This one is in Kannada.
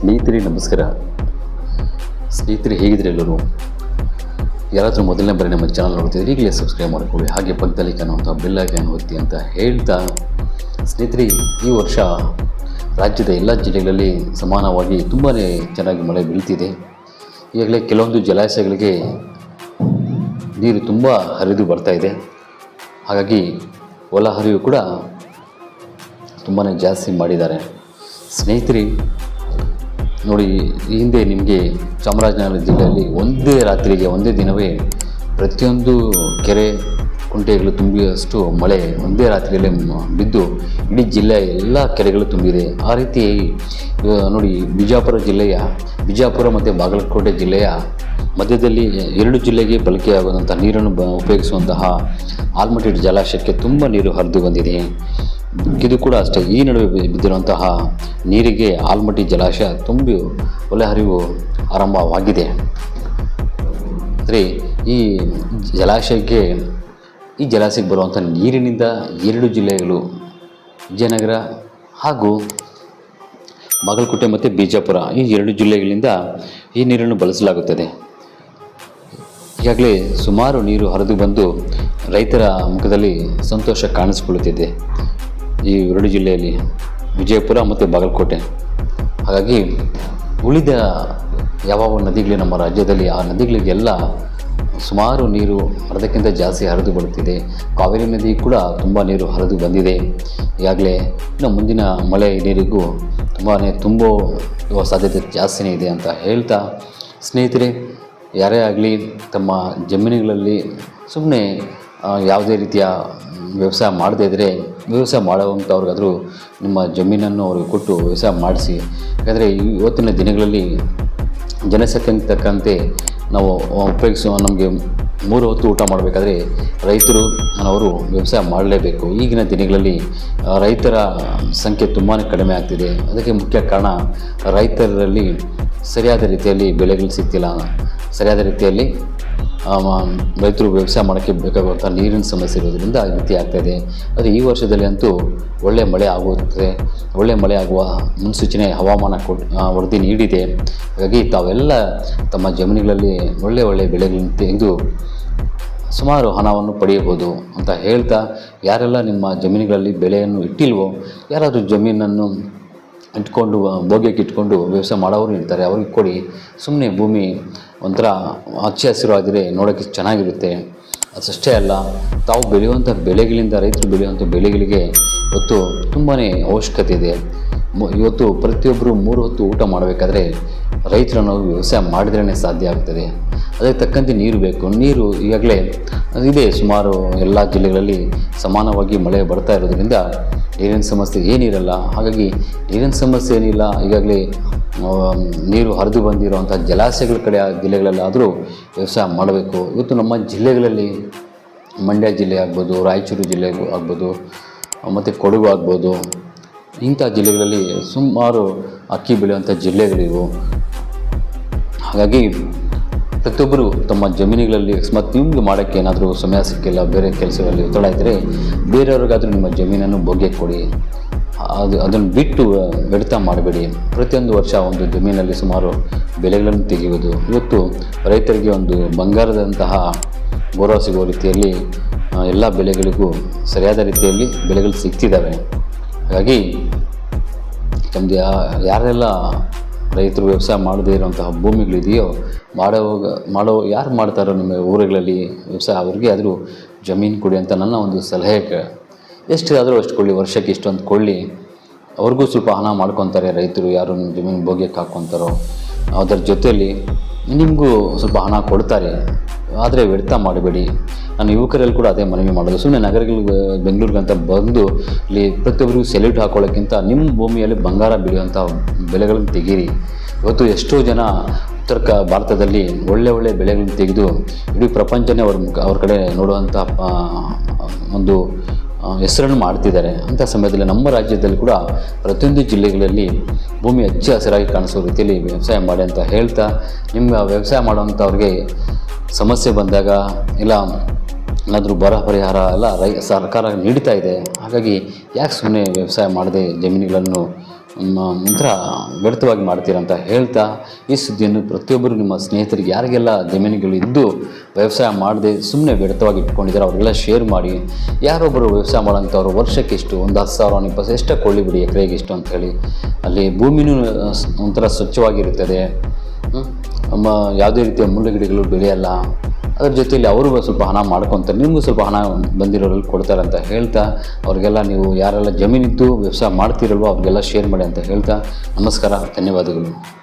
ಸ್ನೇಹಿತರೆ ನಮಸ್ಕಾರ. ಸ್ನೇಹಿತರೆ ಹೇಗಿದ್ರೆ ಎಲ್ಲರೂ? ಯಾರಾದರೂ ಮೊದಲನೇ ಬಾರಿ ನಮ್ಮ ಚಾನಲ್ ನೋಡ್ತಿದ್ರೆ ಈಗಲೇ ಸಬ್ಸ್ಕ್ರೈಬ್ ಮಾಡ್ಕೊಳ್ಳಿ. ಹಾಗೆ ಪಕ್ಕದಲ್ಲಿ ಕಾಣುವಂಥ ಬೆಲ್ ಐಕಾನ್ ಒತ್ತಿ ಅಂತ ಹೇಳ್ತಾ ಸ್ನೇಹಿತರೆ, ಈ ವರ್ಷ ರಾಜ್ಯದ ಎಲ್ಲ ಜಿಲ್ಲೆಗಳಲ್ಲಿ ಸಮಾನವಾಗಿ ತುಂಬಾ ಚೆನ್ನಾಗಿ ಮಳೆ ಬೀಳ್ತಿದೆ. ಈಗಾಗಲೇ ಕೆಲವೊಂದು ಜಲಾಶಯಗಳಿಗೆ ನೀರು ತುಂಬ ಹರಿದು ಬರ್ತಾ ಇದೆ. ಹಾಗಾಗಿ ಹೊಲ ಹರಿವು ಕೂಡ ತುಂಬಾ ಜಾಸ್ತಿ ಮಾಡಿದ್ದಾರೆ. ಸ್ನೇಹಿತರೆ ನೋಡಿ ಹಿಂದೆ ನಿಮಗೆ ಚಾಮರಾಜನಗರ ಜಿಲ್ಲೆಯಲ್ಲಿ ಒಂದೇ ರಾತ್ರಿಗೆ, ಒಂದೇ ದಿನವೇ ಪ್ರತಿಯೊಂದು ಕೆರೆ ಕುಂಟೆಗಳು ತುಂಬಿಯಷ್ಟು ಮಳೆ ಒಂದೇ ರಾತ್ರಿಯಲ್ಲೇ ಬಿದ್ದು ಇಡೀ ಜಿಲ್ಲೆಯ ಎಲ್ಲ ಕೆರೆಗಳು ತುಂಬಿದೆ. ಆ ರೀತಿ ನೋಡಿ, ಬಿಜಾಪುರ ಜಿಲ್ಲೆಯ, ಬಿಜಾಪುರ ಮತ್ತು ಬಾಗಲಕೋಟೆ ಜಿಲ್ಲೆಯ ಮಧ್ಯದಲ್ಲಿ ಎರಡು ಜಿಲ್ಲೆಗೆ ಬಳಕೆಯಾಗುವಂಥ ನೀರನ್ನು ಬ ಉಪಯೋಗಿಸುವಂತಹ ಆಲ್ಮಟ್ಟಿ ಜಲಾಶಯಕ್ಕೆ ತುಂಬ ನೀರು ಹರಿದು ಬಂದಿದೆ. ಇದು ಕೂಡ ಅಷ್ಟೇ. ಈ ನಡುವೆ ಬಿದ್ದಿರುವಂತಹ ನೀರಿಗೆ ಆಲ್ಮಟ್ಟಿ ಜಲಾಶಯ ತುಂಬಿ ಒಲೆ ಹರಿವು ಆರಂಭವಾಗಿದೆ. ಅಂದರೆ ಈ ಜಲಾಶಯಕ್ಕೆ ಈ ಜಲಾಶಯಕ್ಕೆ ಬರುವಂಥ ನೀರಿನಿಂದ ಎರಡು ಜಿಲ್ಲೆಗಳು, ವಿಜಯನಗರ ಹಾಗೂ ಬಾಗಲಕೋಟೆ ಮತ್ತು ಬಿಜಾಪುರ ಈ ಎರಡು ಜಿಲ್ಲೆಗಳಿಂದ ಈ ನೀರನ್ನು ಬಳಸಲಾಗುತ್ತದೆ. ಈಗಾಗಲೇ ಸುಮಾರು ನೀರು ಹರಿದು ಬಂದು ರೈತರ ಮುಖದಲ್ಲಿ ಸಂತೋಷ ಕಾಣಿಸಿಕೊಳ್ಳುತ್ತಿದೆ. ಈ ಎರಡು ಜಿಲ್ಲೆಯಲ್ಲಿ ವಿಜಯಪುರ ಮತ್ತು ಬಾಗಲಕೋಟೆ. ಹಾಗಾಗಿ ಉಳಿದ ಯಾವ ನದಿಗಳು ನಮ್ಮ ರಾಜ್ಯದಲ್ಲಿ, ಆ ನದಿಗಳಿಗೆಲ್ಲ ಸುಮಾರು ನೀರು ಅರ್ಧಕ್ಕಿಂತ ಜಾಸ್ತಿ ಹರಿದು ಬರುತ್ತಿದೆ. ಕಾವೇರಿ ನದಿ ಕೂಡ ತುಂಬ ನೀರು ಹರಿದು ಬಂದಿದೆ. ಈಗಾಗಲೇ ಇನ್ನು ಮುಂದಿನ ಮಳೆ ನೀರಿಗೂ ತುಂಬಾ ತುಂಬುವ ಸಾಧ್ಯತೆ ಜಾಸ್ತಿನೇ ಇದೆ ಅಂತ ಹೇಳ್ತಾ ಸ್ನೇಹಿತರೆ, ಯಾರೇ ಆಗಲಿ ತಮ್ಮ ಜಮೀನುಗಳಲ್ಲಿ ಸುಮ್ಮನೆ ಯಾವುದೇ ರೀತಿಯ ವ್ಯವಸಾಯ ಮಾಡದೇ ಇದ್ದರೆ ವ್ಯವಸಾಯ ಮಾಡುವಂಥವ್ರಿಗಾದರೂ ನಿಮ್ಮ ಜಮೀನನ್ನು ಅವ್ರಿಗೆ ಕೊಟ್ಟು ವ್ಯವಸಾಯ ಮಾಡಿಸಿ. ಯಾಕಂದರೆ ಇವತ್ತಿನ ದಿನಗಳಲ್ಲಿ ಜನಸಂಖ್ಯೆಗೆ ತಕ್ಕಂತೆ ನಾವು ಉಪಯೋಗಿಸುವ ನಮಗೆ ಮೂರು ಹೊತ್ತು ಊಟ ಮಾಡಬೇಕಾದ್ರೆ ರೈತರು ಅವರು ವ್ಯವಸಾಯ ಮಾಡಲೇಬೇಕು. ಈಗಿನ ದಿನಗಳಲ್ಲಿ ರೈತರ ಸಂಖ್ಯೆ ತುಂಬಾ ಕಡಿಮೆ ಆಗ್ತಿದೆ. ಅದಕ್ಕೆ ಮುಖ್ಯ ಕಾರಣ ರೈತರಲ್ಲಿ ಸರಿಯಾದ ರೀತಿಯಲ್ಲಿ ಬೆಳೆಗಳು ಸಿಗ್ತಿಲ್ಲ. ಸರಿಯಾದ ರೀತಿಯಲ್ಲಿ ರೈತರು ವ್ಯವಸಾಯ ಮಾಡೋಕ್ಕೆ ಬೇಕಾಗುವಂಥ ನೀರಿನ ಸಮಸ್ಯೆ ಇರೋದರಿಂದ ಈ ರೀತಿ ಆಗ್ತಾಯಿದೆ ಆದರೆ ಈ ವರ್ಷದಲ್ಲಿ ಅಂತೂ ಒಳ್ಳೆಯ ಮಳೆ ಆಗುತ್ತೆ ಒಳ್ಳೆಯ ಮಳೆ ಆಗುವ ಮುನ್ಸೂಚನೆ ಹವಾಮಾನ ಕೊಟ್ಟು ವರದಿ ನೀಡಿದೆ. ಹಾಗಾಗಿ ತಾವೆಲ್ಲ ತಮ್ಮ ಜಮೀನುಗಳಲ್ಲಿ ಒಳ್ಳೆಯ ಒಳ್ಳೆಯ ಬೆಳೆಗಳನ್ನು ತೆಗೆದು ಸುಮಾರು ಹಣವನ್ನು ಪಡೆಯಬಹುದು ಅಂತ ಹೇಳ್ತಾ, ಯಾರೆಲ್ಲ ನಿಮ್ಮ ಜಮೀನುಗಳಲ್ಲಿ ಬೆಳೆಯನ್ನು ಇಟ್ಟಿಲ್ವೋ, ಯಾರಾದರೂ ಜಮೀನನ್ನು ಇಟ್ಕೊಂಡು ಭೋಗ್ಯಕ್ಕೆ ಇಟ್ಕೊಂಡು ವ್ಯವಸಾಯ ಮಾಡೋರು ಇರ್ತಾರೆ. ಅವ್ರಿಗೆ ಕೊಡಿ. ಸುಮ್ಮನೆ ಭೂಮಿ ಒಂಥರ ಹಚ್ಚ ಆದರೆ ನೋಡೋಕ್ಕೆ ಚೆನ್ನಾಗಿರುತ್ತೆ. ಅದಷ್ಟೇ ಅಲ್ಲ, ತಾವು ಬೆಳೆಯುವಂಥ ಬೆಳೆಗಳಿಂದ ರೈತರು ಬೆಳೆಯುವಂಥ ಬೆಳೆಗಳಿಗೆ ಇವತ್ತು ತುಂಬಾ ಅವಶ್ಯಕತೆ ಇದೆ. ಇವತ್ತು ಪ್ರತಿಯೊಬ್ಬರು ಮೂರು ಹೊತ್ತು ಊಟ ಮಾಡಬೇಕಾದ್ರೆ ರೈತರನ್ನು ವ್ಯವಸಾಯ ಮಾಡಿದ್ರೇ ಸಾಧ್ಯ ಆಗ್ತದೆ ಅದಕ್ಕೆ ತಕ್ಕಂತೆ ನೀರು ಬೇಕು. ನೀರು ಈಗಾಗಲೇ ಇದೆ. ಸುಮಾರು ಎಲ್ಲ ಜಿಲ್ಲೆಗಳಲ್ಲಿ ಸಮಾನವಾಗಿ ಮಳೆ ಬರ್ತಾ ಇರೋದ್ರಿಂದ ನೀರಿನ ಸಮಸ್ಯೆ ಏನಿರಲ್ಲ. ಹಾಗಾಗಿ ನೀರಿನ ಸಮಸ್ಯೆ ಏನಿಲ್ಲ. ಈಗಾಗಲೇ ನೀರು ಹರಿದು ಬಂದಿರುವಂಥ ಜಲಾಶಯಗಳ ಕಡೆ, ಆ ಜಿಲ್ಲೆಗಳಲ್ಲಾದರೂ ವ್ಯವಸಾಯ ಮಾಡಬೇಕು. ಇವತ್ತು ನಮ್ಮ ಜಿಲ್ಲೆಗಳಲ್ಲಿ ಮಂಡ್ಯ ಜಿಲ್ಲೆ ಆಗ್ಬೋದು, ರಾಯಚೂರು ಜಿಲ್ಲೆ ಆಗ್ಬೋದು, ಮತ್ತು ಕೊಡಗು ಆಗ್ಬೋದು, ಇಂಥ ಜಿಲ್ಲೆಗಳಲ್ಲಿ ಸುಮಾರು ಅಕ್ಕಿ ಬೆಳೆಯುವಂಥ ಜಿಲ್ಲೆಗಳಿವು. ಹಾಗಾಗಿ ಪ್ರತಿಯೊಬ್ಬರು ತಮ್ಮ ಜಮೀನುಗಳಲ್ಲಿ ಅಕಸ್ಮಾತ್ ನಿಮಗೆ ಮಾಡೋಕ್ಕೆ ಏನಾದರೂ ಸಮಯ ಸಿಕ್ಕಿಲ್ಲ, ಬೇರೆ ಕೆಲಸಗಳಲ್ಲಿ ಒತ್ತಡ ಇದ್ದರೆ ಬೇರೆಯವ್ರಿಗಾದರೂ ನಿಮ್ಮ ಜಮೀನನ್ನು ಬೊಗ್ಗೆ ಕೊಡಿ. ಅದು, ಅದನ್ನು ಬಿಟ್ಟು ವ್ಯರ್ಥ ಮಾಡಬೇಡಿ. ಪ್ರತಿಯೊಂದು ವರ್ಷ ಒಂದು ಜಮೀನಲ್ಲಿ ಸುಮಾರು ಬೆಳೆಗಳನ್ನು ತೆಗೆಯುವುದು. ಇವತ್ತು ರೈತರಿಗೆ ಒಂದು ಬಂಗಾರದಂತಹ ಗೌರವ ಸಿಗುವ ರೀತಿಯಲ್ಲಿ ಎಲ್ಲ ಬೆಳೆಗಳಿಗೂ ಸರಿಯಾದ ರೀತಿಯಲ್ಲಿ ಬೆಳೆಗಳು ಸಿಗ್ತಿದ್ದಾವೆ. ಹಾಗಾಗಿ ತಮ್ಮದು ಯಾರೆಲ್ಲ ರೈತರು ವ್ಯವಸಾಯ ಮಾಡದೇ ಇರುವಂತಹ ಭೂಮಿಗಳಿದೆಯೋ, ಮಾಡೋವಾಗ, ಮಾಡೋ, ಯಾರು ಮಾಡ್ತಾರೋ ನಿಮ್ಮ ಊರುಗಳಲ್ಲಿ ವ್ಯವಸಾಯ ಅವ್ರಿಗೆ ಆದರೂ ಜಮೀನು ಕೊಡಿ ಅಂತ ನನ್ನ ಒಂದು ಸಲಹೆ ಎಷ್ಟು ಆದರೂ ಅಷ್ಟು ಕೊಳ್ಳಿ ವರ್ಷಕ್ಕೆ ಇಷ್ಟೊಂದು ಕೊಳ್ಳಿ ಅವ್ರಿಗೂ ಸ್ವಲ್ಪ ಹಣ ಮಾಡ್ಕೊತಾರೆ ರೈತರು, ಯಾರು ನಿಮ್ಮ ಜಮೀನು ಭೋಗ್ಯಕ್ಕೆ ಹಾಕ್ಕೊತಾರೋ. ಅದರ ಜೊತೆಯಲ್ಲಿ ನಿಮಗೂ ಸ್ವಲ್ಪ ಹಣ ಕೊಡ್ತಾರೆ. ಆದರೆ ವ್ಯರ್ಥ ಮಾಡಬೇಡಿ. ನಾನು ಯುವಕರಲ್ಲಿ ಕೂಡ ಅದೇ ಮನವಿ ಮಾಡೋದು ಸುಮ್ಮನೆ ನಗರಗಳಿಗೆ ಬೆಂಗಳೂರಿಗಂತ ಬಂದು ಇಲ್ಲಿ ಪ್ರತಿಯೊಬ್ಬರಿಗೂ ಸೆಲ್ಯೂಟ್ ಹಾಕೊಳ್ಳೋಕ್ಕಿಂತ ನಿಮ್ಮ ಭೂಮಿಯಲ್ಲಿ ಬಂಗಾರ ಬೆಳೆಯುವಂಥ ಬೆಳೆಗಳನ್ನು ತೆಗೀರಿ. ಇವತ್ತು ಎಷ್ಟೋ ಜನ ಉತ್ತರ ಕ, ಭಾರತದಲ್ಲಿ ಒಳ್ಳೆ ಒಳ್ಳೆ ಬೆಳೆಗಳನ್ನು ತೆಗೆದು ಇಡೀ ಪ್ರಪಂಚನೇ ಅವ್ರ ಅವ್ರ ಕಡೆ ನೋಡುವಂಥ ಒಂದು ಹೆಸರನ್ನು ಮಾಡ್ತಿದ್ದಾರೆ. ಅಂಥ ಸಮಯದಲ್ಲಿ ನಮ್ಮ ರಾಜ್ಯದಲ್ಲಿ ಕೂಡ ಪ್ರತಿಯೊಂದು ಜಿಲ್ಲೆಗಳಲ್ಲಿ ಭೂಮಿ ಹಚ್ಚ ಹಸಿರಾಗಿ ಕಾಣಿಸೋ ರೀತಿಯಲ್ಲಿ ವ್ಯವಸಾಯ ಮಾಡಿ ಅಂತ ಹೇಳ್ತಾ, ನಿಮ್ಮ ವ್ಯವಸಾಯ ಮಾಡುವಂಥವ್ರಿಗೆ ಸಮಸ್ಯೆ ಬಂದಾಗ ಇಲ್ಲ, ಏನಾದರೂ ಬರ ಪರಿಹಾರ ಎಲ್ಲ ರೈ, ಸರ್ಕಾರ ನೀಡ್ತಾ ಇದೆ. ಹಾಗಾಗಿ ಯಾಕೆ ಸುಮ್ಮನೆ ವ್ಯವಸಾಯ ಮಾಡದೆ ಜಮೀನುಗಳನ್ನು ಒಂಥರ ವ್ಯರ್ಥವಾಗಿ ಮಾಡ್ತೀರಂತ ಹೇಳ್ತಾ, ಈ ಸುದ್ದಿಯನ್ನು ಪ್ರತಿಯೊಬ್ಬರು ನಿಮ್ಮ ಸ್ನೇಹಿತರಿಗೆ, ಯಾರಿಗೆಲ್ಲ ಜಮೀನುಗಳು ಇದ್ದು ವ್ಯವಸಾಯ ಮಾಡದೆ ಸುಮ್ಮನೆ ವ್ಯರ್ಥವಾಗಿ ಇಟ್ಕೊಂಡಿದ್ದಾರೆ, ಅವರಿಗೆಲ್ಲ ಶೇರ್ ಮಾಡಿ. ಯಾರೊಬ್ಬರು ವ್ಯವಸಾಯ ಮಾಡೋಂಥವ್ರು ವರ್ಷಕ್ಕೆ ಇಷ್ಟು ಒಂದು ಹತ್ತು ಸಾವಿರ, ಒಂದು ಇಪ್ಪತ್ತು ಎಷ್ಟು ಕೊಳ್ಳಿ ಬಿಡಿ, ಎಕರೆಗೆ ಇಷ್ಟು ಅಂತ ಹೇಳಿ. ಅಲ್ಲಿ ಭೂಮಿನೂ ಒಂಥರ ಸ್ವಚ್ಛವಾಗಿರುತ್ತದೆ? ನಮ್ಮ ಯಾವುದೇ ರೀತಿಯ ಮುಳ್ಳುಗಿಡಗಳು ಬೆಳೆಯಲ್ಲ, ಅದ್ರ ಜೊತೆಯಲ್ಲಿ ಅವರು ಸ್ವಲ್ಪ ಹಣ ಮಾಡ್ಕೊತಾರೆ, ನಿಮಗೂ ಸ್ವಲ್ಪ ಹಣ ಬಂದಿರೋರಲ್ಲಿ ಕೊಡ್ತಾರೆ ಅಂತ ಹೇಳ್ತಾ, ಅವ್ರಿಗೆಲ್ಲ ನೀವು ಯಾರೆಲ್ಲ ಜಮೀನಿದ್ದು ವ್ಯವಸಾಯ ಮಾಡ್ತಿರಲ್ವೋ ಅವ್ರಿಗೆಲ್ಲ ಶೇರ್ ಮಾಡಿ ಅಂತ ಹೇಳ್ತಾ, ನಮಸ್ಕಾರ, ಧನ್ಯವಾದಗಳು.